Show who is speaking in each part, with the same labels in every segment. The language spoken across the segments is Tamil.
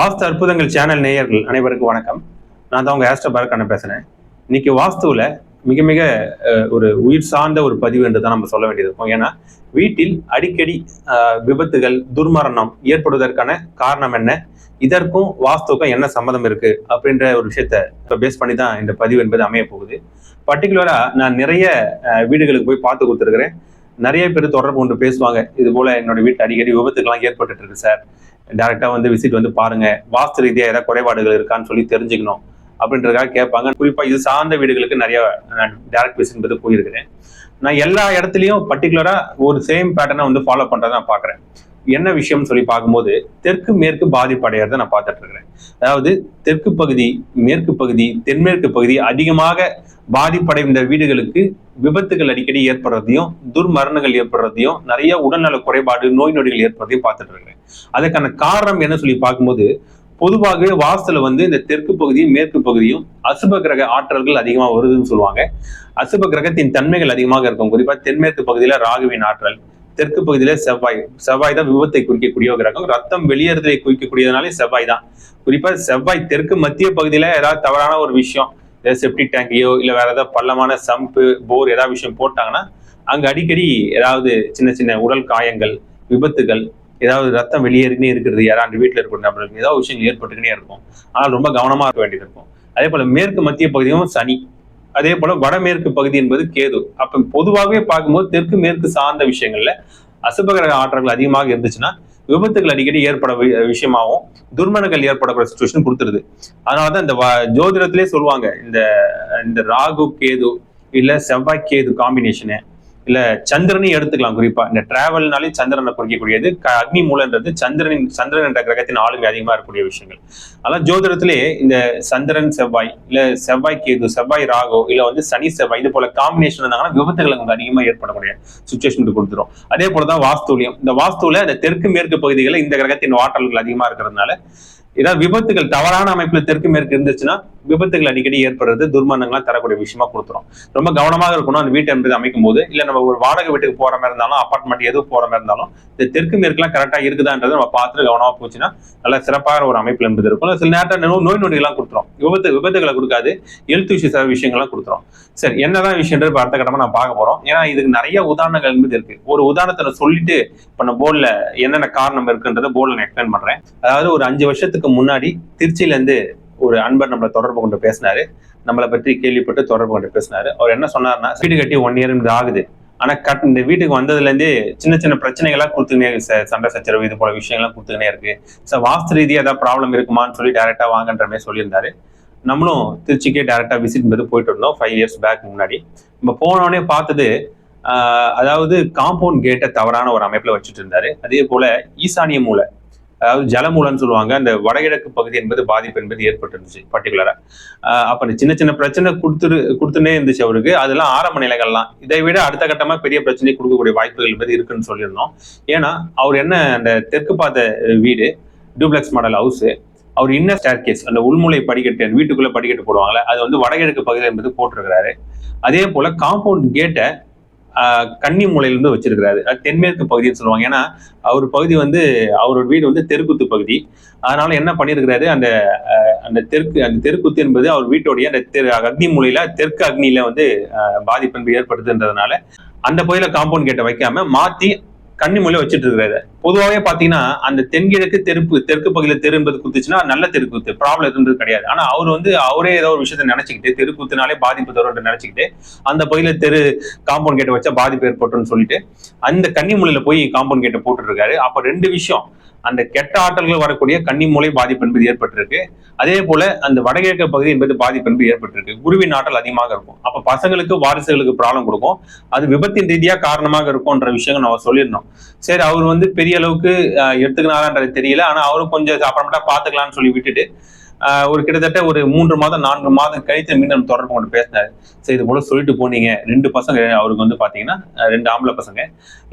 Speaker 1: வாஸ்து அற்புதங்கள் சேனல் நேயர்கள் அனைவருக்கும் வணக்கம். நான் தான் உங்கள் ஆஸ்ட்ரோ பரக்கான பேசுகிறேன் இன்னைக்கு வாஸ்துவில் மிக மிக ஒரு உயிர் சார்ந்த ஒரு பதிவு என்று தான் நம்ம சொல்ல வேண்டியது இருக்கும். ஏன்னா வீட்டில் அடிக்கடி விபத்துகள் துர்மரணம் ஏற்படுவதற்கான காரணம் என்ன? இதற்கும் வாஸ்துக்கும் என்ன சம்மதம் இருக்கு? அப்படின்ற ஒரு விஷயத்த இப்போ பேஸ் பண்ணி தான் இந்த பதிவு என்பது அமைய போகுது. பர்டிகுலராக நான் நிறைய வீடுகளுக்கு போய் பார்த்து கொடுத்துருக்குறேன். நிறைய பேர் தொடர்பு கொண்டு பேசுவாங்க. இது போல என்னோட வீட்டு அடிக்கடி விபத்துக்கெல்லாம் ஏற்பட்டு இருக்கு சார் டேரக்டா வந்து விசிட் வந்து பாருங்க. வாஸ்து ரீதியா ஏதாவது குறைபாடுகள் இருக்கான்னு சொல்லி தெரிஞ்சுக்கணும். அப்படின்றதுக்காக கேட்பாங்க. குறிப்பா இது சார்ந்த வீடுகளுக்கு நிறைய நான் டேரக்ட் விசிட் என்பது போயிருக்கிறேன். நான் எல்லா இடத்துலையும் பர்டிகுலரா ஒரு சேம் பேட்டர்னை வந்து ஃபாலோ பண்றதை நான் பாக்குறேன் என்ன விஷயம்னு சொல்லி பார்க்கும்போது தெற்கு மேற்கு பாதிப்படையறதை நான் பார்த்துட்டு இருக்கிறேன். அதாவது தெற்கு பகுதி மேற்கு பகுதி தென்மேற்கு பகுதி அதிகமாக பாதிப்படைந்த வீடுகளுக்கு விபத்துகள் அடிக்கடி ஏற்படுறதையும் துர்மரணங்கள் ஏற்படுறதையும் நிறைய உடல்நல குறைபாடு நோய் நொடிகள் ஏற்படுறதையும் பார்த்துட்டு இருக்கேன் அதுக்கான காரணம் என்ன சொல்லி பார்க்கும்போது பொதுவாகவே வாசல வந்து இந்த தெற்கு பகுதியும் மேற்கு பகுதியும் அசுப கிரக ஆற்றல்கள் அதிகமா வருதுன்னு சொல்லுவாங்க. அசுப கிரகத்தின் தன்மைகள் அதிகமாக இருக்கும். குறிப்பா தென்மேற்கு பகுதியில ராகுவின் ஆற்றல் தெற்கு பகுதியில செவ்வாய். செவ்வாய் தான் விபத்தை குறிக்கக்கூடிய கிரகம் ரத்தம் வெளியேறதை குறிக்கக்கூடியதுனாலே செவ்வாய் தான். குறிப்பா செவ்வாய் தெற்கு மத்திய பகுதியில ஏதாவது தவறான ஒரு விஷயம் செப்டிக் டேங்கையோ இல்லை வேற ஏதாவது பள்ளமான சம்பு போர் ஏதாவது விஷயம் போட்டாங்கன்னா அங்கே அடிக்கடி ஏதாவது சின்ன சின்ன உடல் காயங்கள் விபத்துகள் ஏதாவது ரத்தம் வெளியேறினே இருக்கிறது. யாராண்டு வீட்டில் இருக்கிற நபர்களுக்கு ஏதாவது விஷயங்கள் ஏற்பட்டுக்கிட்டே இருக்கும். ஆனால் ரொம்ப கவனமாக இருக்க வேண்டியது இருக்கும். அதே போல் மேற்கு மத்திய பகுதியும் சனி. அதே போல வடமேற்கு பகுதி என்பது கேது. அப்ப பொதுவாகவே பார்க்கும்போது தெற்கு மேற்கு சார்ந்த விஷயங்கள்ல அசுபகிரக ஆற்றல்கள் அதிகமாக இருந்துச்சுன்னா விபத்துகள் அடிக்கடி ஏற்பட விஷயமாகவும் விஷயமாவும் ஏற்படக்கூடிய சுச்சுவேஷன் கொடுத்துருது. அதனாலதான் இந்த வ- ஜோதிடத்திலே சொல்லுவாங்க இந்த இந்த ராகு கேது இல்ல செவ்வாய் கேது காம்பினேஷனு இல்ல சந்திரனையும் எடுத்துக்கலாம் குறிப்பா. இந்த டிராவல்னாலே சந்திரனை குறிக்கக்கூடியது. க- அக்னி மூலன்றது சந்திரனின் சந்திரன் என்ற கிரகத்தின் ஆளுமை அதிகமா இருக்கக்கூடிய விஷயங்கள். அதெல்லாம் ஜோதிடத்திலே இந்த சந்திரன் செவ்வாய் இல்ல செவ்வாய் கேது செவ்வாய் ராகோ இல்ல வந்து சனி செவ்வாய் இது போல காம்பினேஷன் இருந்தாங்கன்னா விபத்துகள் அங்க அதிகமா ஏற்படக்கூடிய சுச்சுவேஷன் கொடுத்துரும். அதே போலதான் வாஸ்துலியம் இந்த வாஸ்துல இந்த தெற்கு மேற்கு பகுதிகளில் இந்த கிரகத்தின் வாட்டல்கள் அதிகமா இருக்கிறதுனால ஏதாவது விபத்துகள் தவறான அமைப்புல தெற்கு மேற்கு இருந்துச்சுன்னா விபத்துகள் அடிக்கடி ஏற்படுறது துர்மரணங்களா தரக்கூடிய விஷயமா கொடுத்துரும். ரொம்ப கவனமாக இருக்கணும் அந்த வீட்டை என்பது அமைக்கும் போது இல்ல நம்ம ஒரு வாடகை வீட்டுக்கு போற மாதிரி இருந்தாலும் அப்பார்ட்மெண்ட் எதுவும் போற மாதிரி இருந்தாலும் இந்த தெற்கு மேற்குலாம் கரெக்டா இருக்குதான்றதை நம்ம பார்த்துட்டு கவனமா போச்சுன்னா நல்ல சிறப்பான ஒரு அமைப்புல என்பது இருக்கும். சில நேரத்தில் நோய் நோய் நொடிகள்லாம் கொடுத்துரும். விபத்து விபத்துகளை கொடுக்காது. எழுத்து விஷய விஷயங்கள்லாம் கொடுத்துரும். சரி என்னதான் விஷயன்றது அடுத்த கட்டமா நான் பார்க்க போறோம். ஏன்னா இதுக்கு நிறைய உதாரணங்கள் என்பது இருக்கு. ஒரு உதாரணத்தை சொல்லிட்டு இப்ப நான் போர்டில் என்னென்ன காரணம் இருக்குன்றத போர்டில் நான் எக்ஸ்பிளைன் பண்றேன். அதாவது ஒரு அஞ்சு வருஷத்துக்கு முன்னாடி திருச்சியிலேருந்து ஒரு அன்பர் நம்மளை தொடர்பு கொண்டு பேசினாரு. நம்மளை பற்றி கேள்விப்பட்டு தொடர்பு கொண்டு பேசினாரு. அவர் என்ன சொன்னார்னா வீடு கட்டி ஒன் இயர் ஆகுது. ஆனா கட் இந்த வீட்டுக்கு வந்ததுல இருந்தே சின்ன சின்ன பிரச்சனைகள்லாம் கொடுத்துக்கினே இருக்கு சார். சண்டை சச்சரவு இது போல விஷயங்கள்லாம் கொடுத்துக்கினே இருக்கு. சார் வாஸ்து ரீதியாக ஏதாவது ப்ராப்ளம் இருக்குமான்னு சொல்லி டேரெக்டாக வாங்கன்ற மாதிரி சொல்லியிருந்தாரு. நம்மளும் திருச்சிக்கே டேரக்டா விசிட் பண்ணி போயிட்டு இருந்தோம் ஃபைவ் இயர்ஸ் பேக் முன்னாடி. நம்ம போனோடனே பார்த்தது அதாவது காம்பவுண்ட் கேட்டை தவறான ஒரு அமைப்புல வச்சுட்டு இருந்தாரு. அதே போல ஈசானிய மூலை அதாவது ஜலமூலன்னு சொல்லுவாங்க. அந்த வடகிழக்கு பகுதி என்பது பாதிப்பு என்பது ஏற்பட்டு இருந்துச்சு பர்டிகுலரா அப்ப சின்ன சின்ன பிரச்சனை கொடுத்துரு கொடுத்துனே இருந்துச்சு அவருக்கு. அதெல்லாம் ஆரம்ப நிலைகள்லாம். இதை விட அடுத்த கட்டமா பெரிய பிரச்சனை கொடுக்கக்கூடிய வாய்ப்புகள் என்பது இருக்குன்னு சொல்லியிருந்தோம். ஏன்னா அவர் என்ன அந்த தெற்கு பார்த்த வீடு டூப்ளெக்ஸ் மாடல் ஹவுஸ் அவர் இன்னர் ஸ்டேர் கேஸ் அந்த உள்முலை படிக்கட்டு வீட்டுக்குள்ள படிக்கட்டு போடுவாங்களே அது வந்து வடகிழக்கு பகுதியில் என்பது போட்டிருக்கிறாரு. அதே போல காம்பவுண்ட் கேட்டை கன்னி மூலையிலிருந்து வச்சிருக்கிறாரு. அது தென்மேற்கு பகுதின்னு சொல்லுவாங்க. ஏன்னா அவர் பகுதி வந்து அவரோட வீடு வந்து தெருக்குத்து பகுதி. அதனால என்ன பண்ணியிருக்கிறாரு அந்த அந்த தெற்கு அந்த தெருக்குத்து என்பது அவர் வீட்டுடைய அந்த தெரு அக்னி மூலையில தெற்கு அக்னியில வந்து பாதிப்பு ஏற்படுதுன்றதுனால அந்த பகுதியில காம்பவுண்ட் கேட்டை வைக்காம மாத்தி கன்னி மூலையில வச்சுட்டு இருக்கிறாரு பொதுவாகவே பாத்தீங்கன்னா அந்த தென்கிழக்கு தெருப்பு தெற்கு பகுதியில் தெரு என்பது குத்துச்சுன்னா நல்ல தெருக்குத்து ப்ராப்ளம் இருந்தது கிடையாது. ஆனா அவர் வந்து அவரே ஏதோ ஒரு விஷயத்த நினைச்சுக்கிட்டு தெருக்குத்துனாலே பாதிப்பு தரும்னு நினைச்சுக்கிட்டு அந்த பகுதியில் தெரு காம்பவுண்ட் கேட்டை வச்சா பாதிப்பு ஏற்பட்டுன்னு சொல்லிட்டு அந்த கன்னி போய் காம்பவுண்ட் கேட்டை போட்டுருக்காரு அப்போ அப்ப ரெண்டு விஷயம் அந்த கெட்ட ஆற்றல்கள் வரக்கூடிய கன்னி மூலை பாதிப்பு என்பது ஏற்பட்டிருக்கு. அதே போல அந்த வடகிழக்கு பகுதி என்பது பாதிப்பு என்பது ஏற்பட்டிருக்கு. குருவின் ஆற்றல் அதிகமாக இருக்கும். அப்ப பசங்களுக்கு வாரிசுகளுக்கு ப்ராப்ளம் கொடுக்கும். அது விபத்தின் ரீதியா காரணமாக இருக்கும்ன்ற விஷயங்கள் நம்ம சொல்லியிருந்தோம். சரி அவர் வந்து பெரிய அளவுக்கு எடுத்துக்கினாரான்றது தெரியல. ஆனா அவரும் கொஞ்சம் அப்புறமேட்டா பாத்துக்கலாம்னு சொல்லி விட்டுட்டு ஒரு கிட்டத்தட்ட ஒரு மூன்று மாதம் நான்கு மாதம் கழித்து மீண்டும் தொடர்பு கொண்டு பேசினாரு. சரி இது போல சொல்லிட்டு போனீங்க. ரெண்டு பசங்க அவருக்கு வந்து பாத்தீங்கன்னா ரெண்டு ஆம்பளை பசங்க.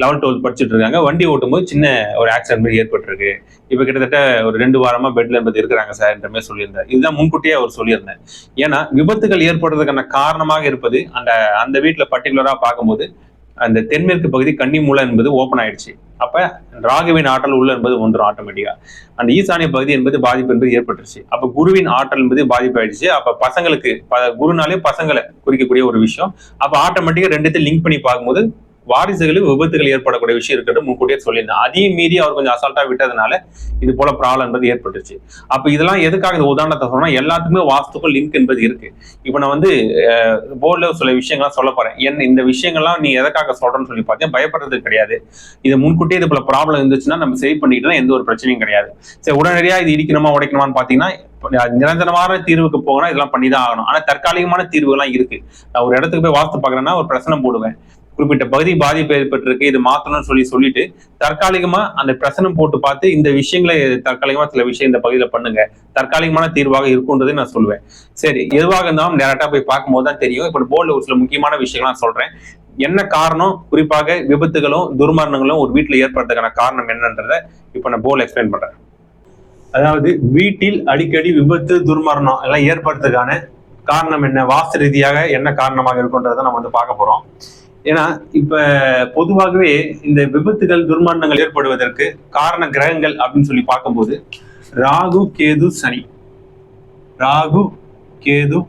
Speaker 1: லெவன்த் டுவெல்த் படிச்சுட்டு இருக்காங்க. வண்டி ஓட்டும்போது சின்ன ஒரு ஆக்சிடென்ட் மாதிரி ஏற்பட்டிருக்கு. இப்ப கிட்டத்தட்ட ஒரு ரெண்டு வாரமா பெட்ல என்பது இருக்கிறாங்க சார் என்ற மாதிரி சொல்லியிருந்தார். இதுதான் முன்கூட்டியே அவர் சொல்லியிருந்தேன் ஏன்னா விபத்துகள் ஏற்படுறதுக்கான காரணமாக இருப்பது அந்த அந்த வீட்டுல பர்டிகுலரா பார்க்கும்போது அந்த தென்மேற்கு பகுதி கன்னி என்பது ஓப்பன் ஆயிடுச்சு. அப்ப ராகுவின் ஆற்றல் உள்ள என்பது ஒன்று ஆட்டோமேட்டிக்கா அந்த ஈசானிய பகுதி என்பது பாதிப்பு என்பது ஏற்பட்டுருச்சு. அப்ப குருவின் ஆற்றல் என்பது பாதிப்பு ஆயிடுச்சு அப்ப பசங்களுக்கு குருனாலே பசங்களை குறிக்கக்கூடிய ஒரு விஷயம். அப்ப ஆட்டோமேட்டிக்கா ரெண்டுத்தையும் லிங்க் பண்ணி பார்க்கும்போது வாரிசுகளுக்கு விபத்துகள் ஏற்படக்கூடிய விஷயம் இருக்கிறது முன்கூட்டியே சொல்லியிருந்தேன். அதையும் மீறி அவர் கொஞ்சம் அசால்ட்டா விட்டதுனால இது போல ப்ராப்ளம் என்பது ஏற்பட்டுச்சு அப்ப இதெல்லாம் எதுக்காக இந்த உதாரணத்தை சொன்னா எல்லாத்துக்குமே வாஸ்துக்கும் லிங்க் என்பது இருக்கு. இப்போ நான் வந்து போர்டில் சில விஷயங்கள்லாம் சொல்ல போறேன். என்ன இந்த விஷயங்கள்லாம் நீ எதற்காக சொல்றேன்னு சொல்லி பார்த்தேன் பயப்படுறது கிடையாது. இது முன்கூட்டியே இது போல ப்ராப்ளம் இருந்துச்சுன்னா நம்ம சேவ் பண்ணிக்கிட்டோம் எந்த ஒரு பிரச்சனையும் கிடையாது. சரி உடனடியா இது இடிக்கணுமா உடைக்கணுமான்னு பார்த்தீங்கன்னா நிரந்தரமான தீர்வுக்கு போகணும் இதெல்லாம் பண்ணி தான் ஆகணும். ஆனா தற்காலிகமான தீர்வுகள்லாம் இருக்கு. நான் ஒரு இடத்துக்கு போய் வாஸ்து பார்க்குறேன்னா ஒரு பிரச்சனை போடுவேன். குறிப்பிட்ட பகுதி பாதிப்பு ஏற்பட்டிருக்கு இது மாத்தணும்னு சொல்லி சொல்லிட்டு தற்காலிகமா அந்த பிரசனம் போட்டு பார்த்து இந்த விஷயங்களை தற்காலிகமா சில விஷயம் இந்த பகுதியில பண்ணுங்க. தற்காலிகமான தீர்வாக இருக்குன்றதை நான் சொல்லுவேன். சரி எதுவாக இருந்தாலும் டேரக்டா போய் பார்க்கும்போது தான் தெரியும். இப்போ போர்டில் ஒரு சில முக்கியமான விஷயங்கள்லாம் சொல்றேன். என்ன காரணம்? குறிப்பாக விபத்துகளும் துர்மரணங்களும் ஒரு வீட்டில் ஏற்படுறதுக்கான காரணம் என்னன்றதை இப்போ நான் போர்டில் எக்ஸ்பிளைன் பண்றேன். அதாவது வீட்டில் அடிக்கடி விபத்து துர்மரணம் எல்லாம் ஏற்படுறதுக்கான காரணம் என்ன? வாஸ்து ரீதியாக என்ன காரணமாக இருக்குன்றதை நம்ம வந்து பார்க்க போறோம். ஏன்னா இப்ப பொதுவாகவே இந்த விபத்துகள் துர்மரணங்கள் ஏற்படுவதற்கு காரண கிரகங்கள் அப்படின்னு சொல்லி பார்க்கும்போது ராகு கேது சனி. ராகு கேது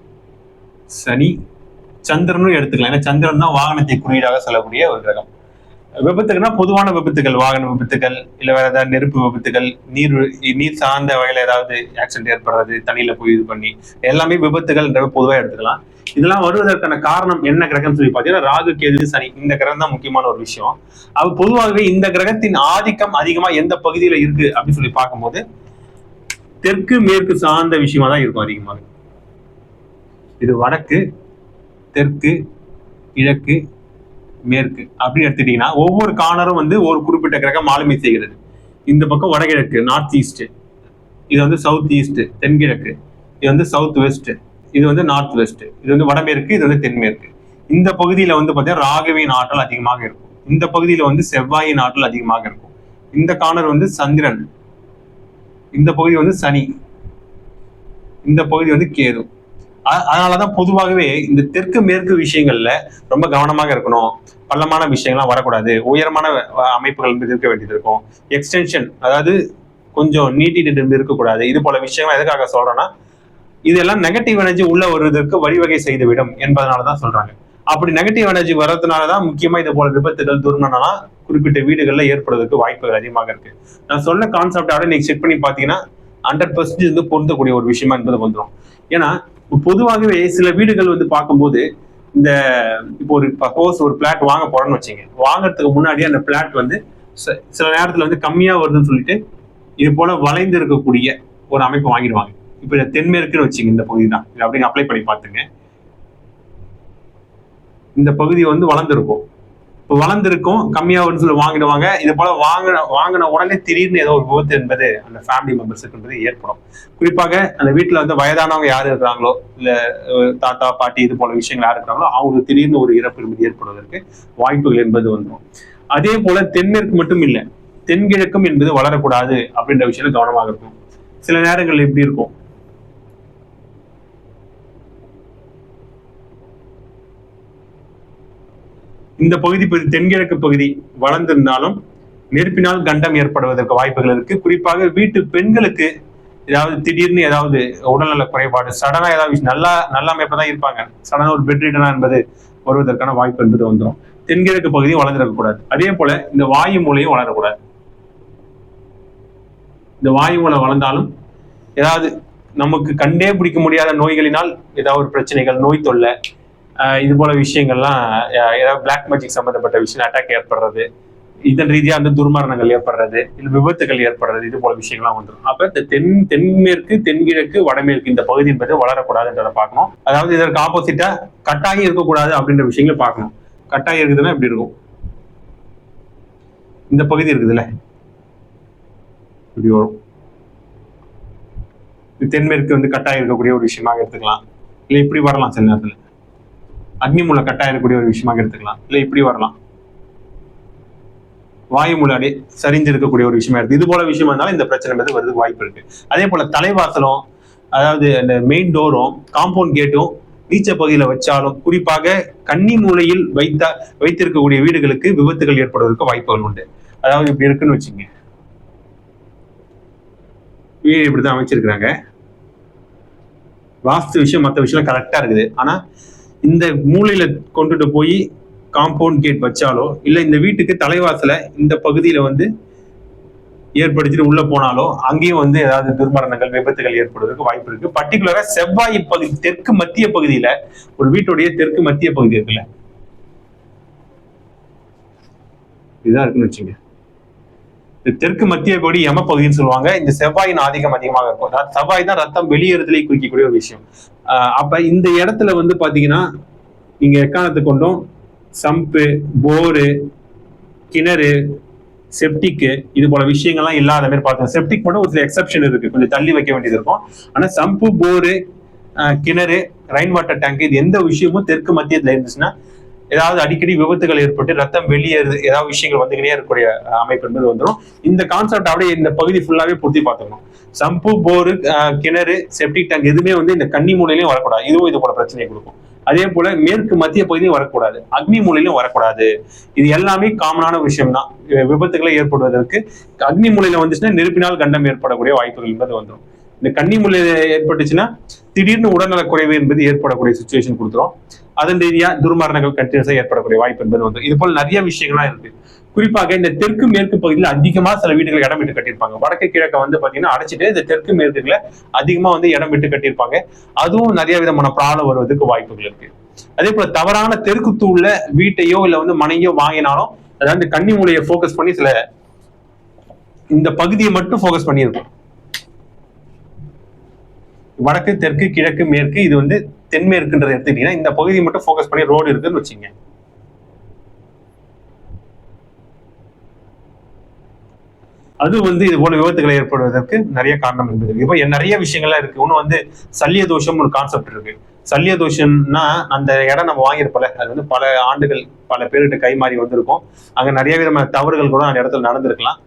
Speaker 1: சனி சந்திரனும் எடுத்துக்கலாம். ஏன்னா சந்திரன் தான் வாகனத்தை குறியீடாக சொல்லக்கூடிய ஒரு கிரகம். விபத்துக்குன்னா பொதுவான விபத்துகள் வாகன விபத்துகள் இல்ல வேற ஏதாவது நெருப்பு விபத்துகள் நீர் நீர் சார்ந்த வகையில ஏதாவது ஆக்சிடென்ட் ஏற்படுறது தண்ணியில போய் இது பண்ணி எல்லாமே விபத்துகள் பொதுவாக எடுத்துக்கலாம். இதெல்லாம் வருவதற்கான காரணம் என்ன கிரகம் சொல்லி பார்த்தீங்கன்னா ராகு கேது சனி இந்த கிரகம் தான் முக்கியமான ஒரு விஷயம். அது பொதுவாகவே இந்த கிரகத்தின் ஆதிக்கம் அதிகமா எந்த பகுதியில இருக்கு அப்படின்னு சொல்லி பார்க்கும்போது தெற்கு மேற்கு சார்ந்த விஷயமா தான் இருக்கும் அதிகமாக இது வடக்கு தெற்கு கிழக்கு மேற்கு அப்படின்னு எடுத்துட்டீங்கன்னா ஒவ்வொரு கார்னரும் வந்து ஒரு குறிப்பிட்ட கிரகம் ஆளுமை செய்கிறது. இந்த பக்கம் வடகிழக்கு நார்த் ஈஸ்ட் இது வந்து சவுத் ஈஸ்ட் தென்கிழக்கு. இது வந்து சவுத் வெஸ்ட் இது வந்து நார்த் வெஸ்ட் இது வந்து வடமேற்கு இது வந்து தென்மேற்கு. இந்த பகுதியில வந்து பார்த்தீங்கன்னா ராகவியின் ஆற்றல் அதிகமாக இருக்கும். இந்த பகுதியில வந்து செவ்வாயின் ஆற்றல் அதிகமாக இருக்கும். இந்த காணர் வந்து சந்திரன். இந்த பகுதி வந்து சனி. இந்த பகுதி வந்து கேது. அதனாலதான் பொதுவாகவே இந்த தெற்கு மேற்கு விஷயங்கள்ல ரொம்ப கவனமாக இருக்கணும். பள்ளமான விஷயங்கள்லாம் வரக்கூடாது. உயரமான அமைப்புகள் வந்து இருக்க வேண்டியது இருக்கும். எக்ஸ்டென்ஷன் அதாவது கொஞ்சம் நீட்டிட்டு இருந்து இருக்கக்கூடாது. இது போல விஷயங்கள் எதுக்காக சொல்றேன்னா இதெல்லாம் நெகட்டிவ் எனர்ஜி உள்ள வருவதற்கு வழிவகை செய்துவிடும் என்பதனால தான் சொல்றாங்க. அப்படி நெகட்டிவ் எனர்ஜி வர்றதுனால தான் முக்கியமா இது போல விபத்துகள் துர்மரணம்லாம் குறிப்பிட்ட வீடுகள்ல ஏற்படுறதுக்கு வாய்ப்புகள் அதிகமாக இருக்கு. நான் சொன்ன கான்செப்டோட நீங்க செக் பண்ணி பாத்தீங்கன்னா ஹண்ட்ரட் பர்சன்டேஜ் வந்து பொருந்தக்கூடிய ஒரு விஷயமா என்பது வந்துடும் ஏன்னா பொதுவாகவே சில வீடுகள் வந்து பார்க்கும்போது இந்த இப்போ ஒரு சப்போஸ் ஒரு பிளாட் வாங்க போறோம்னு வச்சுங்க. வாங்குறதுக்கு முன்னாடி அந்த பிளாட் வந்து ச- சில நேரத்துல வந்து கம்மியா வருதுன்னு சொல்லிட்டு இது போல வளைந்து இருக்கக்கூடிய ஒரு அமைப்பு வாங்கிடுவாங்க. இப்போ தென்மேற்குன்னு வச்சுங்க இந்த பகுதி தான் இதை அப்படிங்க அப்ளை பண்ணி பார்த்துங்க. இந்த பகுதி வந்து வளர்ந்துருக்கும். இப்போ வளர்ந்துருக்கும் கம்மியாகும்னு சொல்லி வாங்கிடுவாங்க. இது போல வாங்கின வாங்கின உடனே திடீர்னு ஏதோ ஒரு விபத்து என்பது அந்த ஃபேமிலி மெம்பர்ஸுக்கு என்பது ஏற்படும். குறிப்பாக அந்த வீட்டில் வந்து வயதானவங்க யார் இருக்கிறாங்களோ இல்ல தாத்தா பாட்டி இது போல விஷயங்கள் யார் இருக்கிறாங்களோ அவங்களுக்கு திடீர்னு ஒரு இறப்பு என்பது ஏற்படுவதற்கு வாய்ப்புகள் என்பது வந்துடும். அதே போல தென்மேற்கு மட்டும் இல்லை தென்கிழக்கும் என்பது வளரக்கூடாது அப்படின்ற விஷயம் கவனமாக இருக்கும். சில நேரங்கள் எப்படி இருக்கும். இந்த பகுதி தென்கிழக்கு பகுதி வளர்ந்திருந்தாலும் நெருப்பினால் கண்டம் ஏற்படுவதற்கு வாய்ப்புகள் இருக்கு. குறிப்பாக வீட்டு பெண்களுக்கு ஏதாவது திடீர்னு ஏதாவது உடல்நல குறைபாடு சடனா ஏதாவது நல்லா நல்லா நல்ல தான் இருப்பாங்க. சடனா ஒரு பெட்ரீடனா என்பது வருவதற்கான வாய்ப்பு என்பது வந்துடும் தென்கிழக்கு பகுதியும் வளர்ந்துடக்கூடாது அதே போல இந்த வாயு மூலையும் வளரக்கூடாது. இந்த வாயு மூலை வளர்ந்தாலும் ஏதாவது நமக்கு கண்டே பிடிக்க முடியாத நோய்களினால் ஏதாவது ஒரு பிரச்சனைகள் நோய் தொல்லை இது போல விஷயங்கள்லாம் ஏதாவது பிளாக் மேஜிக் சம்பந்தப்பட்ட விஷயம் அட்டாக் ஏற்படுறது இதன் ரீதியாக வந்து துர்மரணங்கள் ஏற்படுறது இல்லை விபத்துகள் ஏற்படுறது இது போல விஷயங்கள்லாம் வந்துடும் அப்போ இந்த தென் தென்மேற்கு தென்கிழக்கு வடமேற்கு இந்த பகுதி என்பது வளரக்கூடாதுன்றதை பார்க்கணும். அதாவது இதற்கு ஆப்போசிட்டா கட்டாயம் இருக்கக்கூடாது அப்படின்ற விஷயங்களை பார்க்கணும். கட்டாயம் இருக்குதுன்னா இப்படி இருக்கும். இந்த பகுதி இருக்குதுல்ல? இப்படி வரும். தென்மேற்கு வந்து கட்டாயம் இருக்கக்கூடிய ஒரு விஷயமாக எடுத்துக்கலாம். இல்லை இப்படி வரலாம் சில நேரத்தில். அக்னி மூலம் கட்டாயம் இருக்கக்கூடிய ஒரு விஷயமாக எடுத்துக்கலாம். இல்லை இப்படி வரலாம். வாயு மூலாடி சரிஞ்சு இருக்கக்கூடிய ஒரு விஷயமா இருக்கு இது போல விஷயமா இருந்தாலும் இந்த பிரச்சனை வந்து வருது வாய்ப்பு இருக்கு. அதே போல தலைவாசலும் அதாவது அந்த மெயின் டோரும் காம்பவுண்ட் கேட்டும் நீச்ச பகுதியில வச்சாலும் குறிப்பாக கன்னி மூலையில் வைத்த வைத்திருக்கக்கூடிய வீடுகளுக்கு விபத்துகள் ஏற்படுவதற்கு வாய்ப்புகள் உண்டு. அதாவது இப்படி இருக்குன்னு வச்சுங்க. வீடு இப்படிதான் அமைச்சிருக்கிறாங்க. வாஸ்து விஷயம் மற்ற விஷயம் கரெக்டா இருக்குது. ஆனா இந்த மூலையில கொண்டுட்டு போய் காம்பவுண்ட் கேட் வச்சாலோ இல்ல இந்த வீட்டுக்கு தலைவாசல இந்த பகுதியில வந்து ஏற்படுத்திட்டு உள்ள போனாலோ அங்கேயும் வந்து ஏதாவது துர்மரணங்கள் விபத்துகள் ஏற்படுவதற்கு வாய்ப்பு இருக்கு. பர்டிகுலரா செவ்வாய் பகுதி தெற்கு மத்திய பகுதியில ஒரு வீட்டுடைய தெற்கு மத்திய பகுதி இருக்குல்ல. இதுதான் இருக்குன்னு வச்சுங்க தெற்கு மத்திய பகுதி எம பகுதின்னு சொல்லுவாங்க. இந்த செவ்வாயின் ஆதிக்கம் அதிகமாக இருக்கும். செவ்வாய் தான் ரத்தம் வெளியேறுதலை குறிக்கக்கூடிய ஒரு விஷயம். அப்ப இந்த இடத்துல வந்து பாத்தீங்கன்னா நீங்க எக்காரணத்தை கொண்டும்? சம்பு போரு கிணறு செப்டிக்கு இது போல விஷயங்கள்லாம் இல்லாத மாதிரி பார்த்தோம் செப்டிக் மட்டும் ஒரு சில எக்ஸப்ஷன் இருக்கு. கொஞ்சம் தள்ளி வைக்க வேண்டியது இருக்கும். ஆனா சம்பு போரு கிணறு ரெயின் வாட்டர் டேங்க் இது எந்த விஷயமும் தெற்கு மத்தியத்துல இருந்துச்சுன்னா ஏதாவது அடிக்கடி விபத்துகள் ஏற்பட்டு ரத்தம் வெளியேறுது ஏதாவது விஷயங்கள் வந்துக்கிட்டே இருக்கக்கூடிய அமைப்பு என்பது வந்துடும் இந்த கான்செப்ட் அப்படியே இந்த பகுதி ஃபுல்லாவே பூர்த்தி பார்த்துக்கணும். சம்பு போரு கிணறு செப்டிக் டேங்க் எதுவுமே வந்து இந்த கன்னி மூலையிலையும் வரக்கூடாது. இதுவும் இது போல பிரச்சனையை கொடுக்கும். அதே போல மேற்கு மத்திய பகுதியும் வரக்கூடாது. அக்னி மூலையிலும் வரக்கூடாது. இது எல்லாமே காமனான விஷயம் தான் விபத்துகளை ஏற்படுவதற்கு அக்னி மூலையில வந்துச்சுன்னா நெருப்பினால் கண்டம் ஏற்படக்கூடிய வாய்ப்புகள் என்பது வந்துடும் இந்த கன்னி மூலையில ஏற்பட்டுச்சுன்னா திடீர்னு உடல்நலக் குறைவு என்பது ஏற்படக்கூடிய சுச்சுவேஷன் கொடுத்துரும். அதன் ரீதியா துர்மரணங்கள் கண்டினியூஸா ஏற்படக்கூடிய வாய்ப்பு என்பது வந்து இது போல நிறைய விஷயங்கள்லாம் இருக்கு. குறிப்பாக இந்த தெற்கு மேற்கு பகுதியில் அதிகமா சில வீடுகள் இடம் விட்டு கட்டியிருப்பாங்க. வடக்கு கிழக்க வந்து பாத்தீங்கன்னா அடைச்சிட்டு இந்த தெற்கு மேற்குல அதிகமா வந்து இடம் விட்டு கட்டியிருப்பாங்க. அதுவும் நிறைய விதமான பிராணம் வருவதற்கு வாய்ப்புகள் இருக்கு. அதே போல தவறான தெற்கு தூள்ல வீட்டையோ இல்ல வந்து மனையோ வாங்கினாலும் அதாவது கன்னி மூலையை ஃபோக்கஸ் பண்ணி சில இந்த பகுதியை மட்டும் ஃபோக்கஸ் பண்ணியிருக்கும். வடக்கு தெற்கு கிழக்கு மேற்கு இது வந்து தென்மேற்குன்றதை எடுத்துக்கிட்டீங்கன்னா இந்த பகுதியை மட்டும் ஃபோக்கஸ் பண்ணி ரோடு இருக்குன்னு வச்சுங்க. அது வந்து இது போல விபத்துகளை ஏற்படுவதற்கு நிறைய காரணம் இருந்தது இப்போ நிறைய விஷயங்கள்லாம் இருக்கு. இன்னும் வந்து சல்லிய தோஷம் ஒரு கான்செப்ட் இருக்கு. சல்லிய தோஷம்னா அந்த இடம் நம்ம வாங்கியிருப்போம்ல அது வந்து பல ஆண்டுகள் பல பேர்கிட்ட கை மாறி வந்திருக்கும். அங்கே நிறைய விதமான தவறுகள் கூட அந்த இடத்துல நடந்திருக்கலாம்.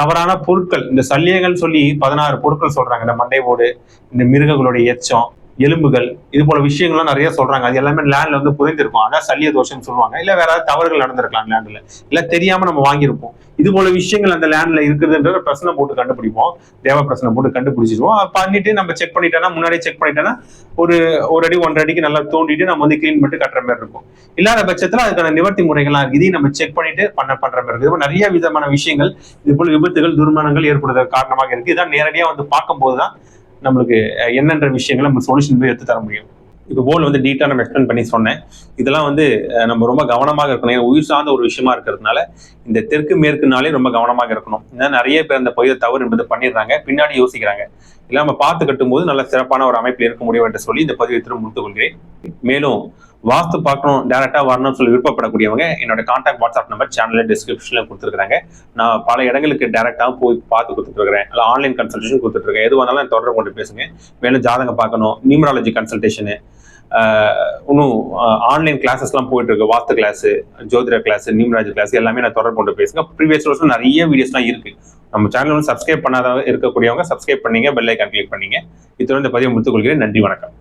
Speaker 1: தவறான பொருட்கள் இந்த சல்லியங்கள் சொல்லி பதினாறு பொருட்கள் சொல்றாங்க. இந்த மண்டை ஓடு இந்த மிருகங்களுடைய எச்சம் எலும்புகள் இது போல விஷயங்கள்லாம் நிறைய சொல்றாங்க. அது எல்லாமே லேண்ட்ல வந்து புதைந்திருக்கும். அதான் சல்லிய தோஷம்னு சொல்லுவாங்க. இல்ல வேற ஏதாவது தவறுகள் நடந்திருக்கலாம் லேண்ட்ல இல்ல தெரியாம நம்ம வாங்கியிருப்போம். இது போல விஷயங்கள் அந்த லேண்ட்ல இருக்குதுன்ற பிரச்சனை போட்டு கண்டுபிடிப்போம். தேவ பிரச்சனை போட்டு கண்டுபிடிச்சிருவோம் பண்ணிட்டு நம்ம செக் பண்ணிட்டோம்னா முன்னாடியே செக் பண்ணிட்டோம்னா ஒரு ஒரு அடி ஒன்றரை அடிக்கு நல்லா தோண்டிட்டு நம்ம வந்து க்ளீன் பண்ணிட்டு கட்டுற மாதிரி இருக்கும். இல்லாத பட்சத்துல அதுக்கான நிவர்த்தி முறைகள்லாம் இருக்கு இதையும் நம்ம செக் பண்ணிட்டு பண்ண பண்ற மாதிரி இருக்கு இது நிறைய விதமான விஷயங்கள் இது போல விபத்துகள் துர்மணங்கள் ஏற்படுவதற்கு காரணமாக இருக்கு இதான் நேரடியா வந்து பார்க்கும்போது தான் நம்மளுக்கு என்னென்ற விஷயங்களை நம்ம சொல்யூஷன் போய் எடுத்து தர முடியும். இப்போ போல் வந்து டீட்டாக நம்ம எக்ஸ்பிளைன் பண்ணி சொன்னேன். இதெல்லாம் வந்து நம்ம ரொம்ப கவனமாக இருக்கணும். ஏன்னா உயிர் சார்ந்த ஒரு விஷயமா இருக்கிறதுனால இந்த தெற்கு மேற்குனாலே ரொம்ப கவனமாக இருக்கணும். ஏன்னா நிறைய பேர் அந்த பகுதியை தவறு என்பது பண்ணிடுறாங்க. பின்னாடி யோசிக்கிறாங்க. இல்லை நம்ம பார்த்து கட்டும்போது நல்ல சிறப்பான ஒரு அமைப்பில் இருக்க முடியும் என்று சொல்லி இந்த பதிவை திரும்ப முடித்துக் கொள்கிறேன். மேலும் வாஸ்து பார்க்கணும் டேரக்டா வரணும்னு சொல்லி விருப்பப்படக்கூடியவங்க என்னோட கான்டாக்ட் வாட்ஸ்அப் நம்பர் சேனல்ல டிஸ்கிரிப்ஷன்ல கொடுத்துருக்காங்க நான் பல இடங்களுக்கு டேரக்டா போய் பார்த்து கொடுத்துட்டு இல்லை ஆன்லைன் கன்சல்டேஷன் கொடுத்துருக்கேன் எதுவாக எது வந்தாலும் தொடர்பு கொண்டு பேசுங்க. மேலும் ஜாதகம் பார்க்கணும் நியூமராலஜி கன்சல்டேஷனு இன்னும் ஆன்லைன் கிளாஸஸ்லாம் போயிட்டு இருக்கு வாஸ்து கிளாஸ் ஜோதிட கிளாஸ் நியூமராஜி கிளாஸ் எல்லாமே நான் தொடர்பு கொண்டு பேசுங்க. ப்ரீவியஸ் வருஷம் நிறைய வீடியோஸ்லாம் இருக்கு. நம்ம சேனல் வந்து சப்ஸ்கிரைப் பண்ணாத இருக்கக்கூடியவங்க சப்ஸ்கிரைப் பண்ணீங்க பெல் ஐக்கான் கிளிக் பண்ணீங்க. இத்தோட இந்த பதிவை முடித்துக் கொள்கிறேன். நன்றி வணக்கம்.